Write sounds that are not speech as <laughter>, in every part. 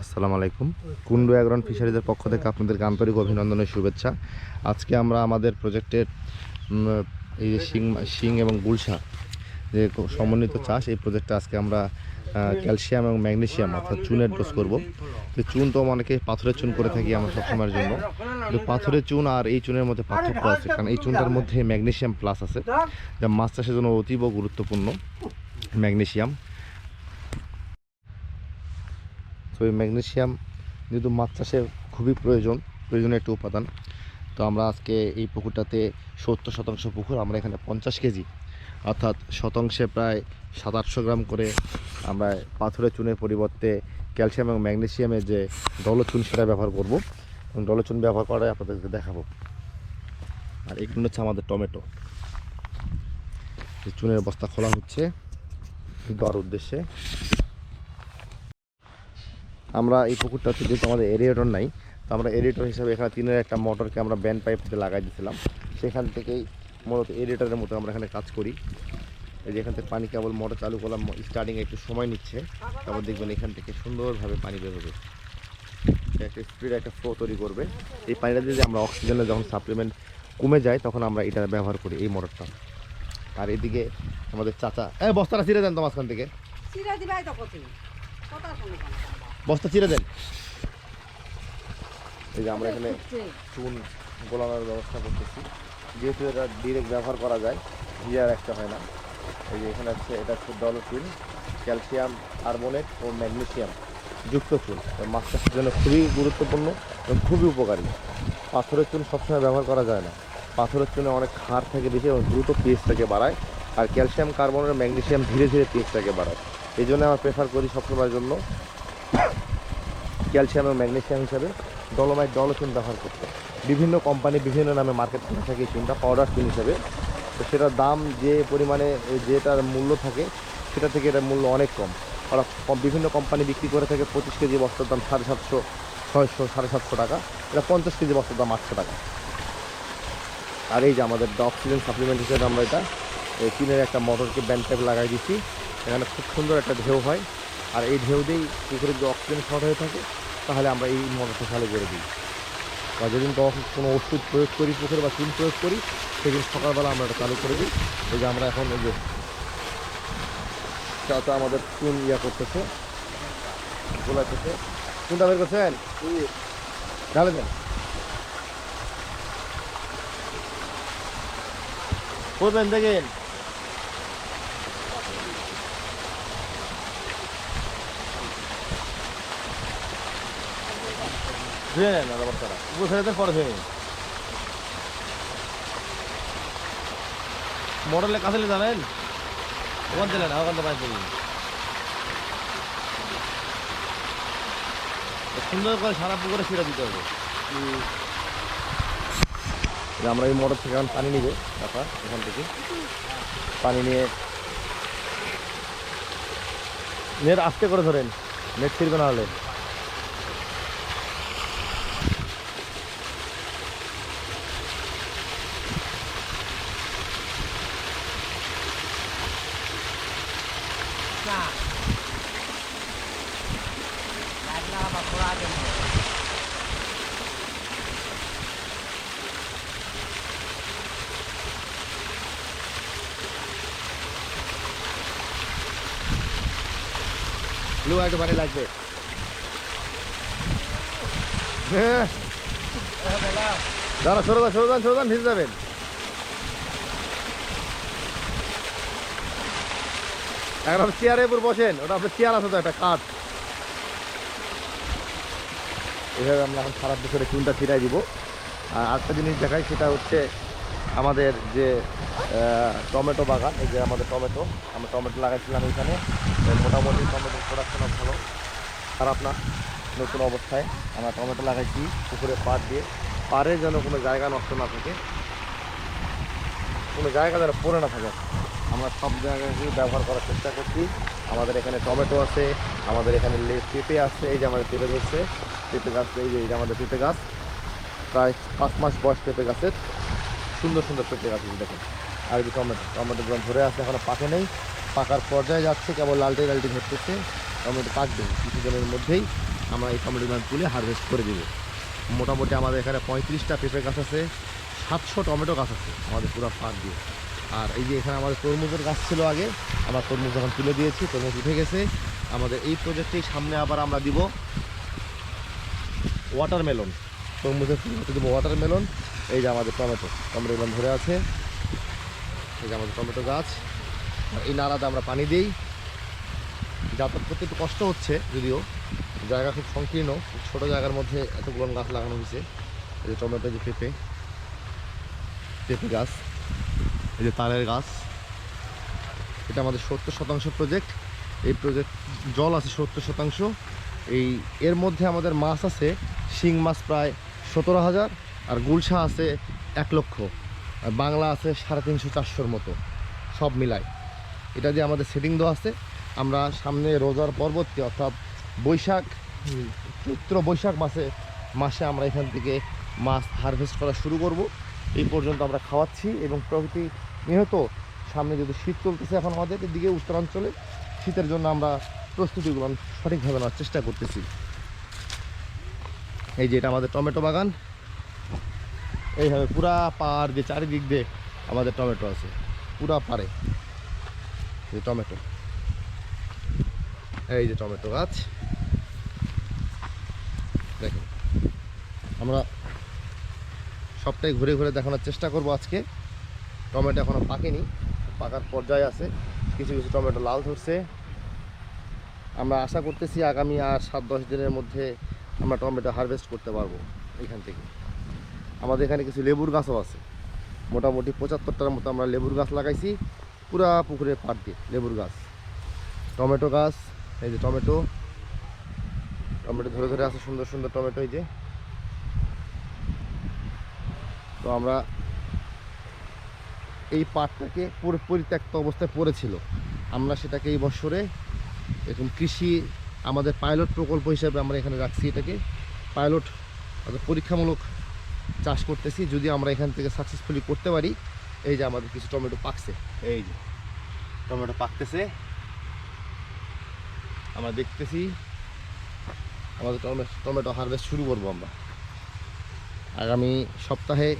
আসসালামু আলাইকুম। কুন্ডু অ্যাগ্রন ফিশারিজের পক্ষ থেকে আপনাদেরকে আন্তরিক অভিনন্দনের শুভেচ্ছা। আজকে আমরা আমাদের প্রজেক্টের এই যে শিং শিং এবং গুলশা যে সমন্বিত চাষ, এই প্রজেক্টে আজকে আমরা ক্যালসিয়াম এবং ম্যাগনেশিয়াম অর্থাৎ চুনের ডোজ করব। তো চুন তো অনেকে পাথরের চুন করে থাকি আমরা সবসময়ের জন্য। কিন্তু পাথরের চুন আর এই চুনের মধ্যে পার্থক্য আছে, কারণ এই চুনটার মধ্যে ম্যাগনেশিয়াম প্লাস আছে, যা মাছ চাষের জন্য অতীব গুরুত্বপূর্ণ, ম্যাগনেসিয়াম। তো এই ম্যাগনেসিয়াম যেহেতু মাছ চাষে খুবই প্রয়োজন, প্রয়োজনীয় একটি উপাদান, তো আমরা আজকে এই পুকুরটাতে সত্তর শতাংশ পুকুর আমরা এখানে পঞ্চাশ কেজি, অর্থাৎ শতাংশে প্রায় সাত আটশো গ্রাম করে আমরা পাথরের চুনের পরিবর্তে ক্যালসিয়াম এবং ম্যাগনেশিয়ামের যে দলচুন সেটা ব্যবহার করব। এবং দলচুন ব্যবহার করাই আপনাদেরকে দেখাবো। আর এগুলো হচ্ছে আমাদের টমেটো। চুনের বস্তা খোলা হচ্ছে। দেওয়ার উদ্দেশ্যে আমরা এই পুকুরটাতে যেহেতু আমাদের এরিয়েটর নাই, তো আমরা এরিয়েটর হিসাবে এখানে তিনের একটা মোটরকে আমরা ব্যান্ড পাইপ দিয়ে লাগাই দিয়েছিলাম সেখান থেকেই মূলত এরিয়েটরের মতো আমরা এখানে কাজ করি। এই যে এখান থেকে পানি কেবল মোটর চালু করলাম স্টার্টিংয়ে একটু সময় নিচ্ছে। তারপর দেখবেন এখান থেকে সুন্দরভাবে পানি বের হবে। একটা স্পিড একটা ফ্লো তৈরি করবে। এই পানিটা দিয়ে আমরা অক্সিজেনের যখন সাপ্লিমেন্ট কমে যায়, তখন আমরা এটা ব্যবহার করি এই মোটরটা। আর এদিকে আমাদের চাচা এই বস্তাটা ছিঁড়ে দেন তো মাঝখান থেকে। চিরা দিবাই তো কথা বস্তা চিরে দেন। এই যে আমরা এখানে চুন গোলানোর ব্যবস্থা করতেছি। যেহেতু এটা ডিরেক্ট ব্যবহার করা যায় ভিজার একটা হয় না। এই যে এখানে হচ্ছে এটা হচ্ছে ডলোচুন ক্যালসিয়াম কার্বনেট ও ম্যাগনেসিয়াম যুক্ত চুন। মাছ চাষের জন্য খুবই গুরুত্বপূর্ণ এবং খুবই উপকারী। পাথরের চুন সবসময় ব্যবহার করা যায় না। পাথরের চুনে অনেক ক্ষার থাকে বেশি এবং দ্রুত পিএইচটাকে বাড়ায়। আর ক্যালসিয়াম কার্বনের ম্যাগনেসিয়াম ধীরে ধীরে পিএইচটাকে বাড়ায়। এই জন্য আমরা প্রেফার করি সবসময়ের জন্য ক্যালসিয়াম এবং ম্যাগনেসিয়াম হিসাবে ডলোমাইট ডলোচুন ব্যবহার করতে বিভিন্ন কোম্পানি বিভিন্ন নামে মার্কেট করে থাকে এই চুনটা, পাউডার চুন হিসাবে। তো সেটার দাম যে পরিমাণে, যেটার মূল্য থাকে, সেটা থেকে এটার মূল্য অনেক কম। ওরা বিভিন্ন কোম্পানি বিক্রি করে থাকে পঁচিশ কেজি বস্তার দাম সাড়ে সাতশো, ছয়শো, সাড়ে সাতশো টাকা। এটা পঞ্চাশ কেজি বস্তার দাম আটশো টাকা। আর এই যে আমাদের অক্সিজেন সাপ্লিমেন্ট হিসেবে আমরা এটা, এই টিনের একটা মোটরকে ব্যান্ড টাইপ লাগাই দিচ্ছি। এখানে খুব সুন্দর একটা ঢেউ হয়। আর এই ঢেউ দিয়েই পুকুরে যে অক্সিজেন শর্ট হয়ে থাকে তাহলে আমরা এই মোটরটা চালু করে দিই। বা যেদিন কোনো ওষুধ প্রয়োগ করি পুকুরে বা চুন প্রয়োগ করি, সেদিন সকালবেলা আমরা এটা চালু করে দিই। এই যে আমরা এখন এই যে চাচা আমাদের চুন ইয়া করতেছে। গোলাতেছে চুনটা বের করছেন? ঢালে দেন। করবেন, দেখেন। ধুয়ে নেন না বস্তাটা উপর ছেড়ে দেন, পরে ধুয়ে নিন। মডেলের কাছে জানেন? ওখান দিলেন ওখান থেকে পানি সুন্দর করে সারা পুকুরে ছিঁড়ে দিতে হবে। আমরা এই মোটর থেকে এখন পানি নিব তারপর এখান থেকে। পানি নিয়ে নেট আস্তে করে ধরেন, নেট ছিঁড়বে না হলে। ব্লু একটু লাগবে। দাঁড়া, সরে যান, সরে ভিজে যাবেন। এখন আপনি চেয়ারে উপর বসেন, ওটা আপনার চেয়ার আছে তো, একটা কাঠ। এভাবে আমরা এখন সারা বছরে চুনটা ছিটাই দিব। আর আরেকটা জিনিস দেখাই, সেটা হচ্ছে আমাদের যে টমেটো বাগান, এই যে আমাদের টমেটো, আমরা টমেটো লাগাইছিলাম তো মোটামুটি টমেটোর প্রোডাকশনও ভালো। খারাপ না, নতুন অবস্থায়। আমরা টমেটো লাগাইছি, পুকুরে পাড় দিয়ে। পাড়ে যেন কোনো জায়গা নষ্ট না থাকে। কোনো জায়গা যেন পড়ে না থাকে। আমরা সব জায়গায় ব্যবহার করার চেষ্টা করছি। আমাদের এখানে টমেটো আছে, আমাদের এখানে পেঁপে আছে, এই যে আমাদের পেঁপে ধরছে। পেঁপে গাছ, এই যে আমাদের পেঁপে গাছ। প্রায় পাঁচ মাস বয়স পেঁপে গাছের। সুন্দর সুন্দর পেঁপে গাছ দেখুন। আর এই যে টমেটো টমেটো ধরে আছে, এখনও পাকে নেই। পাকার পর্যায়ে যাচ্ছে, কেবল লালটে লালটে ধরতেছে। টমেটো পাকবে কিছুদিনের মধ্যেই আমরা এই টমেটোগুলো তুলে হারভেস্ট করে দিব। মোটামুটি আমাদের এখানে পঁয়ত্রিশটা পেঁপে গাছ আছে, সাতশো টমেটো গাছ আছে আমাদের পুরো পার দিয়ে। আর এই যে এখানে আমাদের তরমুজের গাছ ছিল আগে, আমরা তরমুজ যখন তুলে দিয়েছি, তরমুজ উঠে গেছে। আমাদের এই প্রজেক্টেই সামনে আবার আমরা দিব ওয়াটারমেলন তরমুজের ফুলতে দেবো ওয়াটারমেলন এই যে আমাদের টমেটো। টমেটোগুলো ধরে আছে। এই যে আমাদের টমেটো গাছ। এই নাড়াতে আমরা পানি দিই। যাতায়াত করতে একটু কষ্ট হচ্ছে যদিও। জায়গা খুব সংকীর্ণ, ছোটো জায়গার মধ্যে এতগুলো গাছ লাগানো হয়েছে। এই যে টমেটো যে পেঁপে পেঁপে গাছ, এই যে তালের গাছ। এটা আমাদের সত্তর শতাংশ প্রজেক্ট এই প্রজেক্ট জল আছে সত্তর শতাংশ। এই, এর মধ্যে আমাদের মাছ আছে, শিং মাছ প্রায় সতেরো হাজার আর গুলশা আছে এক লক্ষ। আর বাংলা আছে সাড়ে তিনশো চারশোর মতো। সব মিলায়। এটা দিয়ে আমাদের সেটিং দেওয়া আছে আমরা সামনে রোজার পরবর্তী অর্থাৎ বৈশাখ চৈত্র বৈশাখ মাসে মাসে আমরা এখান থেকে মাছ হারভেস্ট করা শুরু করব। এই পর্যন্ত আমরা খাওয়াচ্ছি এবং প্রকৃতি নিহত। সামনে যদি শীত চলতেছে এখন আমাদের এদিকে উত্তরাঞ্চলে শীতের জন্য আমরা প্রস্তুতিগুলো সঠিকভাবে নেওয়ার চেষ্টা করতেছি। এই যে এটা আমাদের টমেটো বাগান। এইভাবে পুরা পার দিয়ে চারিদিক দিয়ে আমাদের টমেটো আছে পুরা পারে এই টমেটো। এই যে টমেটো গাছ। দেখেন, আমরা সবটাই ঘুরে ঘুরে দেখানোর চেষ্টা করব আজকে। টমেটো এখনও পাকেনি, পাকার পর্যায়ে আছে। কিছু কিছু টমেটো লাল ধরছে। আমরা আশা করতেছি আগামী আর সাত দশ দিনের মধ্যে আমরা টমেটো হারভেস্ট করতে পারব এখান থেকে। আমাদের এখানে কিছু লেবুর গাছও আছে। মোটামুটি পঁচাত্তরটার মতো আমরা লেবুর গাছ লাগাইছি। পুরা পুকুরের পাট দিয়ে, লেবুর গাছ। টমেটো গাছ, এই যে টমেটো। টমেটো ধরে ধরে আছে, সুন্দর সুন্দর টমেটো এই যে। তো আমরা এই পাটটাকে পুরো পরিত্যক্ত অবস্থায় পড়েছিল। আমরা সেটাকে এই বছরে এরকম কৃষি আমাদের পাইলট প্রকল্প হিসাবে আমরা এখানে রাখছি এটাকে। পাইলট অর্থাৎ পরীক্ষামূলক চাষ করতেছি, যদি আমরা এখান থেকে সাকসেসফুলি করতে পারি এই যে আমাদের কিছু টমেটো পাকছে। এই যে, টমেটো পাকতেছে। আমরা দেখতেছি, আমাদের টমেটো টমেটো হারভেস্ট শুরু করব আমরা। আগামী সপ্তাহে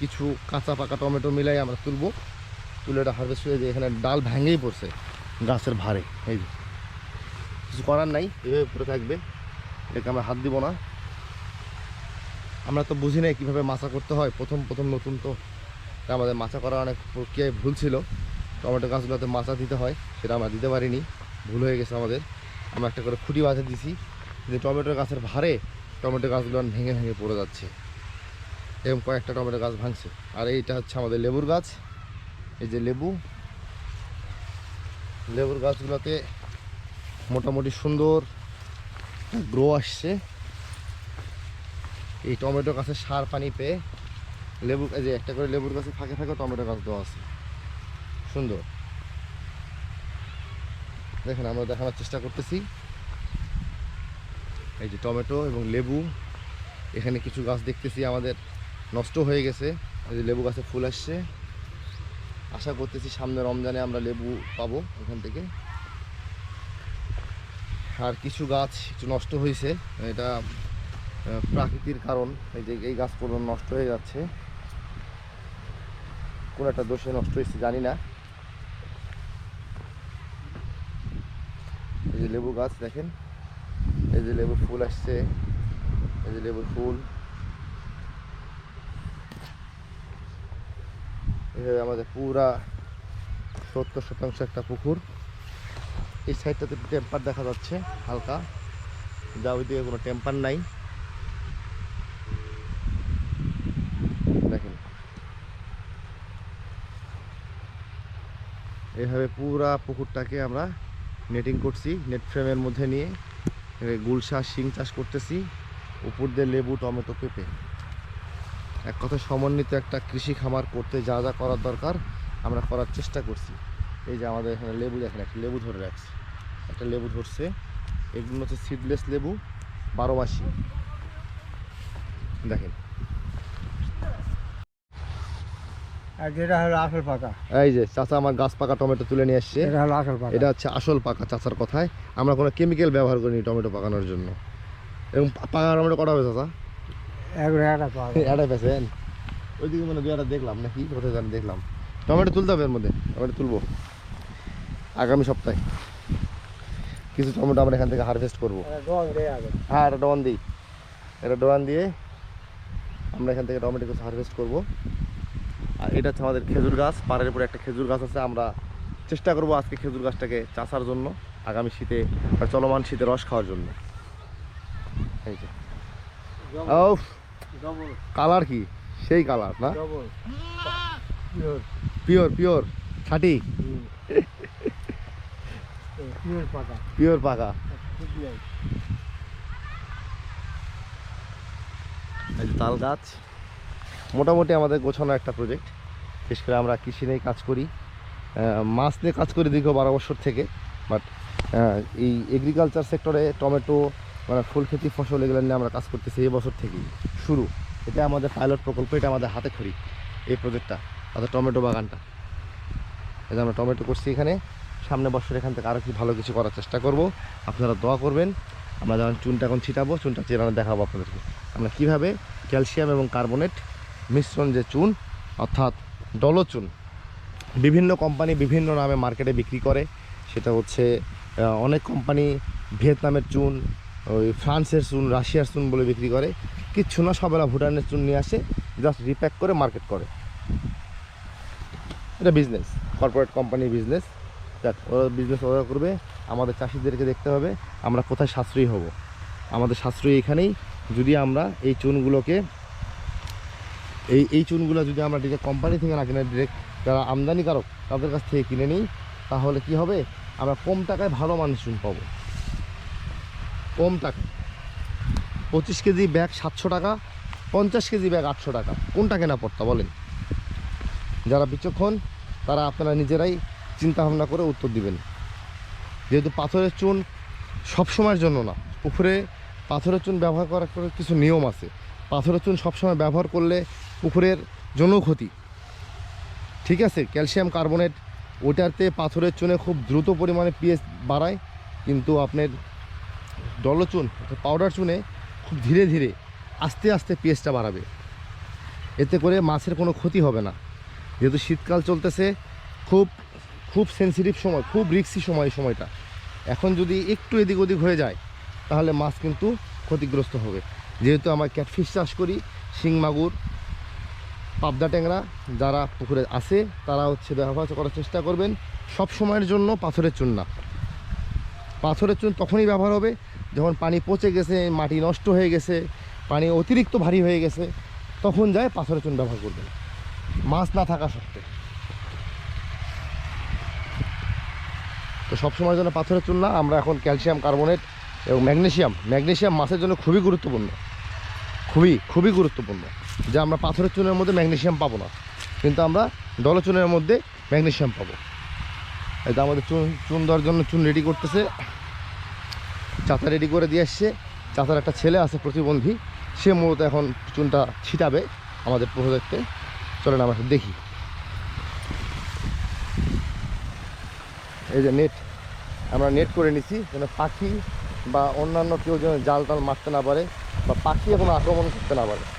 কিছু কাঁচা পাকা টমেটো মিলাই আমরা তুলবো। তুলে এটা হারভেস্ট হয়ে যে এখানে ডাল ভেঙেই পড়ছে গাছের ভারে। এই যে, কিছু করার নাই, এভাবে পড়ে থাকবে। এটাকে আমরা হাত দিব না। আমরা তো বুঝি নাই কীভাবে মাছা করতে হয়। প্রথম প্রথম নতুন তো আমাদের মাচা করা অনেক প্রক্রিয়ায় ভুল ছিল। টমেটো গাছগুলোতে মাচা দিতে হয়, সেটা আমরা দিতে পারিনি। ভুল হয়ে গেছে আমাদের। আমরা একটা করে খুঁটি বাঁধে দিছি। কিন্তু টমেটো গাছের ভারে টমেটো গাছগুলো ভেঙে ভেঙে পড়ে যাচ্ছে। এরকম কয়েকটা টমেটো গাছ ভাঙছে। আর এইটা হচ্ছে আমাদের লেবুর গাছ। এই যে লেবু। লেবুর গাছগুলোতে মোটামুটি সুন্দর গ্রো আসছে। এই টমেটো গাছের সার পানি পেয়ে লেবু, এই যে একটা করে লেবুর গাছে ফাঁকে ফাঁকে টমেটো গাছ দেওয়া আছে। সুন্দর। দেখেন, আমরা দেখানোর চেষ্টা করতেছি। এই যে টমেটো এবং লেবু, এখানে কিছু গাছ দেখতেছি, আমাদের নষ্ট হয়ে গেছে। এই যে লেবু গাছে ফুল আসছে। আশা করতেছি সামনে রমজানে আমরা লেবু পাবো এখান থেকে। আর কিছু গাছ একটু নষ্ট হয়েছে। এটা প্রাকৃতির কারণ। এই যে এই গাছগুলো নষ্ট হয়ে যাচ্ছে। কোন একটা দোষে নষ্ট হয়েছে জানি না। এই যে লেবু গাছ দেখেন, এই যে লেবু ফুল আসছে, এই যে লেবুর ফুল। এভাবে আমাদের পুরা সত্তর শতাংশ একটা পুকুর। এই সাইডটাতে টেম্পার দেখা যাচ্ছে, হালকা। যা ওইদিকে কোনো টেম্পার নাই দেখেন এইভাবে পুরা পুকুরটাকে আমরা নেটিং করছি নেট ফ্রেমের মধ্যে নিয়ে। গুলশা শিং চাষ করতেছি, উপর দিয়ে লেবু, টমেটো পেঁপে। এক কথা, সমন্বিত একটা কৃষি খামার করতে যা যা করার দরকার, আমরা করার চেষ্টা করছি। এই যে আমাদের এখানে লেবু, দেখেন, একটা লেবু ধরে রাখছে। একটা লেবু ধরছে। এগুলো হচ্ছে সিডলেস লেবু, বারো মাসি। দেখেন আর যেটা হলো আসল পাকা। এই যে চাচা আমার গাছ পাকা টমেটো তুলে নিয়ে আসছে। এটা হলো আসল পাকা। এটা হচ্ছে আসল পাকা চাচার কথায়। আমরা কোনো কেমিক্যাল ব্যবহার করিনি টমেটো পাকানোর জন্য। এরকম পাকা টমেটো কটা হবে চাচা? একটা পেয়েছেন ওইদিকে মানে একটা দেখলাম নাকি? কোথায় জানি দেখলাম। টমেটো তুলতে হবে এর মধ্যে। টমেটো তুলবো। আগামী সপ্তাহে। কিছু টমেটো আমরা এখান থেকে হারভেস্ট করব। হ্যাঁ এটা ডোয়ান দিই। এটা ডোয়ান দিয়ে আমরা এখান থেকে টমেটো কিছু হারভেস্ট করব। আর এটা হচ্ছে আমাদের খেজুর গাছ পাড়ের উপরে একটা খেজুর গাছ আছে আমরা চেষ্টা করব আজকে খেজুর গাছটাকে চাষার জন্য আগামী শীতে বা চলমান শীতে রস খাওয়ার জন্য। এই যে। ও কালার কি? সেই কালার না? পিওর। পিওর পিওর খাঁটি। <laughs> পিওর পাকা। পিওর পাকা। এই যে তাল গাছ। মোটামুটি আমাদের গোছানো একটা প্রজেক্ট বিশেষ করে আমরা কৃষি নিয়ে কাজ করি মাছ নিয়ে কাজ করি দীর্ঘ বারো বছর থেকে। বাট এই এগ্রিকালচার সেক্টরে টমেটো মানে ফুল ফুলক্ষেতি ফসল এগুলো নিয়ে আমরা কাজ করতেছি এই বছর থেকেই, শুরু। এটা আমাদের পাইলট প্রকল্প, এটা আমাদের হাতে খড়ি, এই প্রজেক্টটা অর্থাৎ টমেটো বাগানটা। যে আমরা টমেটো করছি এখানে সামনে বছর এখান থেকে আরও কি ভালো কিছু করার চেষ্টা করব। আপনারা দোয়া করবেন, আমরা যখন চুনটা এখন ছিটাবো, চুনটা চেরানো দেখাবো আপনাদেরকে। আমরা কীভাবে ক্যালসিয়াম এবং কার্বনেট মিশ্রণ যে চুন, অর্থাৎ ডলচুন বিভিন্ন কোম্পানি বিভিন্ন নামে মার্কেটে বিক্রি করে। সেটা হচ্ছে অনেক কোম্পানি ভিয়েতনামের চুন, ওই ফ্রান্সের চুন, রাশিয়ার চুন বলে বিক্রি করে। কিচ্ছু না, সবেলা ভুটানের চুন নিয়ে আসে জাস্ট রিপ্যাক করে মার্কেট করে। এটা বিজনেস কর্পোরেট কোম্পানি বিজনেস দেখ ওরা বিজনেস ওরা করবে, আমাদের চাষিদেরকে দেখতে হবে, আমরা কোথায় সাশ্রয়ী হব। আমাদের সাশ্রয়ী এখানেই। যদি আমরা এই চুনগুলোকে এই এই চুনগুলো যদি আমরা ডিরেক্ট কোম্পানি থেকে না কিনে ডিরেক্ট যারা আমদানিকারক, তাদের কাছ থেকে কিনে নিই, তাহলে কি হবে? আমরা কম টাকায় ভালো মানের চুন পাবো। কম টাকা পঁচিশ কেজি ব্যাগ সাতশো টাকা, পঞ্চাশ কেজি ব্যাগ আটশো টাকা। কোনটা কেনা পড়তা বলেন? যারা বিচক্ষণ, তারা আপনারা নিজেরাই চিন্তা ভাবনা করে উত্তর দিবেন। যেহেতু পাথরের চুন সব সময়ের জন্য না, পুকুরে পাথরের চুন ব্যবহার করার কিছু নিয়ম আছে। পাথরের চুন সবসময় ব্যবহার করলে পুকুরের জন্য ক্ষতি। ঠিক আছে, ক্যালসিয়াম কার্বনেট ওটাতে পাথরের চুনে খুব দ্রুত পরিমাণে পিএস বাড়ায়, কিন্তু আপনার ডলচুন পাউডার চুনে খুব ধীরে ধীরে আস্তে আস্তে পিএসটা বাড়াবে। এতে করে মাছের কোনো ক্ষতি হবে না। যেহেতু শীতকাল চলতেছে, খুব খুব সেন্সিটিভ সময়, খুব রিক্সি সময় সময়টা। এখন যদি একটু এদিক ওদিক হয়ে যায়, তাহলে মাছ কিন্তু ক্ষতিগ্রস্ত হবে। যেহেতু আমরা ক্যাটফিশ চাষ করি, শিং, মাগুর পাবদা ট্যাংরা যারা পুকুরে আছে, তারা হচ্ছে ব্যবহার করার চেষ্টা করবেন সব সময়ের জন্য পাথরের চুন না। পাথরের চুন তখনই ব্যবহার হবে যখন পানি পচে গেছে, মাটি নষ্ট হয়ে গেছে, পানি অতিরিক্ত ভারী হয়ে গেছে, তখন যায় পাথরের চুন ব্যবহার করবেন। মাছ না থাকা সত্ত্বে তো সবসময়ের জন্য পাথরের চুন না, আমরা এখন ক্যালসিয়াম কার্বনেট এবং ম্যাগনেশিয়াম ম্যাগনেশিয়াম মাছের জন্য খুবই গুরুত্বপূর্ণ। খুবই খুবই গুরুত্বপূর্ণ। যে আমরা পাথরের চুনের মধ্যে ম্যাগনেশিয়াম পাবো না। কিন্তু আমরা ডলচুনের মধ্যে ম্যাগনেশিয়াম পাবো। এটা আমাদের চুন চুন দেওয়ার জন্য চুন রেডি করতেছে। চাতা রেডি করে দিয়ে আসছে। চাতার একটা ছেলে আছে, প্রতিবন্ধী। সে মূলত এখন চুনটা ছিটাবে আমাদের প্রজেক্টে। চলেন আমরা দেখি। এই যে নেট আমরা নেট করে নিছি, যেন পাখি বা অন্যান্য কেউ যেন জাল টাল মারতে না পারে বা পাখি এখন আক্রমণ করতে না পারে।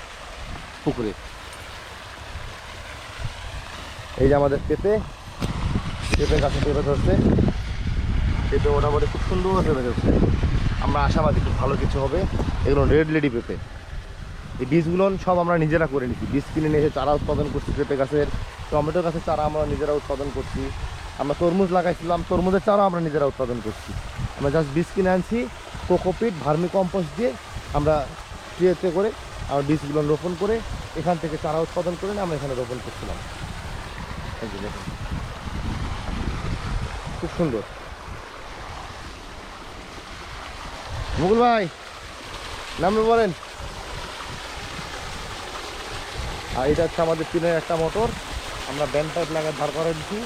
পুকুরে। এই যে আমাদের পেঁপে পেঁপে গাছে পেঁপে ধরছে। পেঁপে মোটামুটি খুব সুন্দর পেঁপে ধরছে আমরা আশাবাদী, খুব ভালো কিছু হবে। এগুলো রেড লেডি পেঁপে। এই বীজগুলো সব আমরা নিজেরা করে নিচ্ছি বীজ কিনে নিয়ে এসে চারা উৎপাদন করছি পেঁপে গাছের, টমেটো গাছের চারা আমরা নিজেরা উৎপাদন করছি। আমরা তরমুজ লাগাইছিলাম, তরমুজের চারা আমরা নিজেরা উৎপাদন করছি। আমরা জাস্ট বীজ কিনে আনছি, কোকোপিট ভার্মি কম্পোস্ট দিয়ে আমরা ট্রেতে করে আমরা বীজগুলো রোপণ করে এখান থেকে চারা উৎপাদন করে আমরা এখানে রোপণ করছিলাম। খুব সুন্দর। মুকুল ভাই নামবে বলেন। আর এটা হচ্ছে আমাদের টিনের একটা মোটর। আমরা ব্যান্ড পাইপ লাগায় ধার করে দিচ্ছি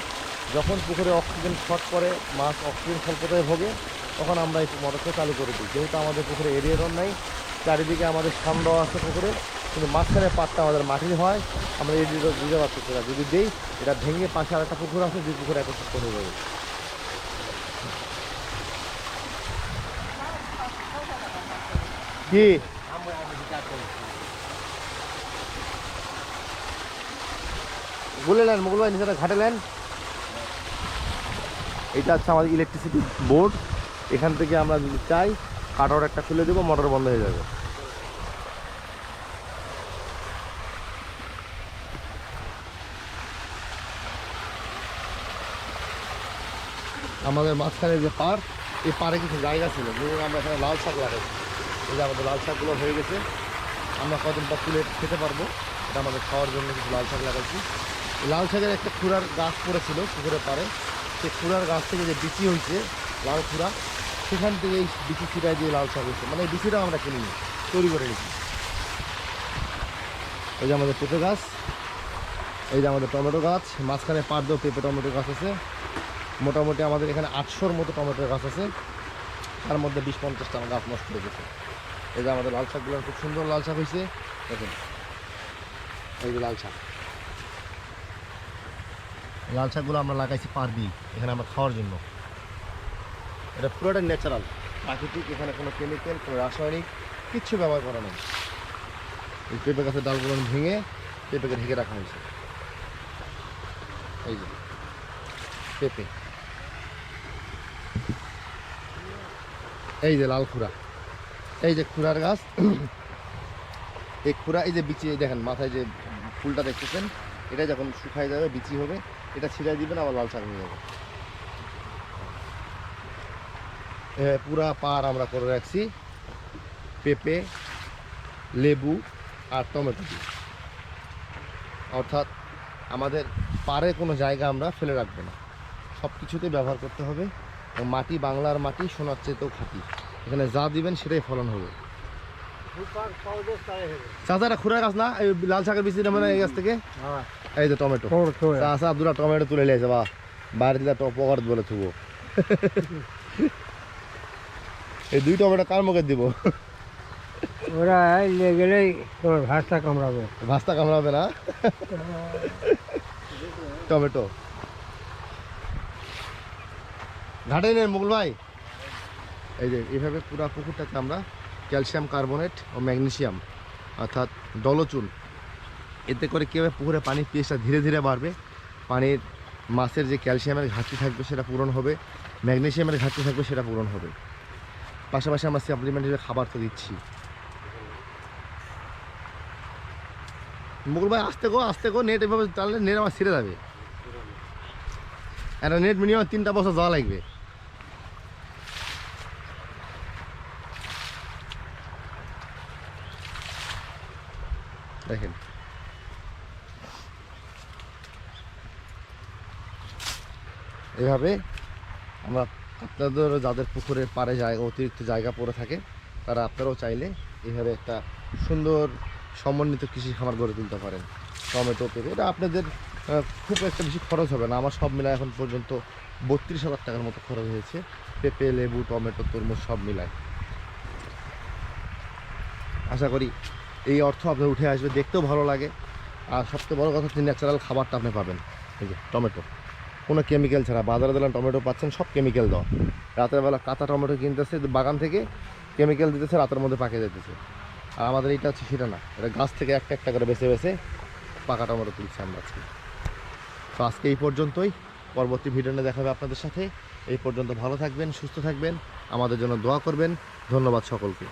যখন পুকুরে অক্সিজেন শর্ট করে মাছ অক্সিজেন স্বল্পতায় ভোগে, তখন আমরা এই মোটরটা চালু করে দিই। যেহেতু আমাদের পুকুরে এরিয়ারও নাই চারিদিকে আমাদের সান আছে পুকুরে, কিন্তু মাঝখানে পাটটা আমাদের মাটির হয়। আমরা এরিয়ারও দিতে পারতেছি না যদি দিই, এটা ভেঙে পাশে আরেকটা পুকুর আছে দুই পুকুরে একত্রিত হয়ে যাবে। কি? বলে নেন মোগল ভাই নিচেটা ঘাটে নেন। এটা হচ্ছে আমাদের ইলেকট্রিসিটি বোর্ড এখান থেকে আমরা যদি চাই কাটার একটা খুলে দেবো, মোটর বন্ধ হয়ে যাবে। আমাদের মাঝখানে যে পার, এই পারে কিছু জায়গা ছিল যেমন আমরা এখানে লাল শাক লাগাইছি। এই যে আমাদের লাল শাকগুলো হয়ে গেছে। আমরা কদিন পর তুলে খেতে পারব, এটা আমাদের খাওয়ার জন্য কিছু লাল শাক লাগাইছি। লাল শাকের একটা খুঁড়ার গাছ পড়েছিল পুকুরের পাড়ে। সেই খুঁড়ার গাছ থেকে যে বিচি হয়েছে, লাল খুঁড়া সেখান থেকে এই বিচি ছিটাই দিয়ে লাল শাক হয়েছে মানে এই বিচিটাও আমরা কিনিনি, তৈরি করে নিচ্ছি এই যে আমাদের পেঁপে গাছ, এই যে আমাদের টমেটো গাছ, মাঝখানে পাড় দেওয়া পেঁপে টমেটো গাছ আছে। মোটামুটি আমাদের এখানে আটশোর মতো টমেটোর গাছ আছে। তার মধ্যে বিশ পঞ্চাশটা আমার গাছ নষ্ট হয়ে গেছে। এই যে আমাদের লাল শাকগুলো, খুব সুন্দর লাল শাক হয়েছে। দেখুন, এই যে লাল শাক। লাল শাকগুলো আমরা লাগাইছি পার দিই এখানে আমরা খাওয়ার জন্য। এটা পুরোটা ন্যাচারাল প্রাকৃতিক এখানে কোনো কেমিক্যাল কোনো রাসায়নিক কিচ্ছু ব্যবহার করা নেই। এই পেঁপে গাছের ডালগুলো ভেঙে পেঁপেকে ঢেকে রাখা হয়েছে। এই যে পেঁপে। এই যে লাল খুরা। এই যে খুরার গাছ <clears throat> এই খুরা এই যে বিচি দেখেন মাথায় যে ফুলটা দেখতেছেন এটা যখন শুকায় যাবে বিচি হবে এটা ছিঁড়াই দিবেন আবার লাল শাক হয়ে যাবে এ, পুরা পার আমরা করে রাখছি। পেঁপে লেবু আর টমেটো দিয়ে। অর্থাৎ আমাদের পারে কোনো জায়গা আমরা ফেলে রাখব না। সব কিছুতে ব্যবহার করতে হবে মাটি বাংলার মাটি সোনার চেয়েতেও খাঁটি এখানে যা দিবেন সেটাই ফলন হবে। চাচারা খুঁড়া গাছ না? এই লাল শাকের বীজ মানে এই গাছ থেকে? হ্যাঁ। এই যে টমেটো। তোর তোর দুটা টমেটো তুলে নিয়েছে বা বাইরে দিলে টপকার বলে থুবো। <laughs> এই দুই টমেটো কার মুখে দিব? ওরা নিয়ে গেলেই তোর ভাষা কামড়াবে। ভাস্তা কামড়াবে না? টমেটো। ঘাটে নেন মুঘল ভাই। এই যে এইভাবে পুরো পুকুরটাকে আমরা ক্যালসিয়াম কার্বনেট ও ম্যাগনেসিয়াম অর্থাৎ দলচুন। এতে করে কী হবে? পুকুরে পানির পিএসটা ধীরে ধীরে বাড়বে। পানির মাছের যে ক্যালসিয়ামের ঘাটতি থাকবে সেটা পূরণ হবে। ম্যাগনেসিয়ামের ঘাটতি থাকবে সেটা পূরণ হবে। পাশাপাশি আমরা সাপ্লিমেন্ট হিসেবে খাবার তো দিচ্ছি। মুকুল ভাই, আসতে গো আসতে গো নেট এভাবে চাললে নেট আমার ছিঁড়ে যাবে। একটা নেট মিনিমাম তিনটা বছর যাওয়া লাগবে। দেখেন। এভাবে আমরা আপনাদের যাদের পুকুরের পাড়ে জায়গা অতিরিক্ত জায়গা পড়ে থাকে, তারা আপনারাও চাইলে এভাবে একটা সুন্দর, সমন্বিত কৃষি খামার গড়ে তুলতে পারেন। টমেটো, পেঁপে, এটা আপনাদের খুব একটা বেশি খরচ হবে না। আমার সব মিলায় এখন পর্যন্ত বত্রিশ হাজার টাকার মতো খরচ হয়েছে। পেঁপে, লেবু, টমেটো, তরমুজ সব মিলায়। আশা করি এই অর্থ আপনার উঠে আসবে। দেখতেও ভালো লাগে। আর সবচেয়ে বড় কথা হচ্ছে ন্যাচারাল খাবারটা আপনি পাবেন। এই যে টমেটো। কোনো কেমিক্যাল ছাড়া। বাজারে দিলাম টমেটো পাচ্ছেন, সব কেমিক্যাল দেওয়া। রাতের বেলা কাঁচা টমেটো কিনতেছে, বাগান থেকে কেমিক্যাল দিতেছে, রাতের মধ্যে পাকে যেতেছে আর আমাদের এটা হচ্ছে সেটা না, এটা গাছ থেকে একটা একটা করে বেছে বেছে পাকা টমেটো তুলছে আমরা আজকে। তো আজকে এই পর্যন্তই, পরবর্তী ভিডিওটা দেখাবে আপনাদের সাথে। এই পর্যন্ত ভালো থাকবেন, সুস্থ থাকবেন, আমাদের জন্য দোয়া করবেন। ধন্যবাদ সকলকে।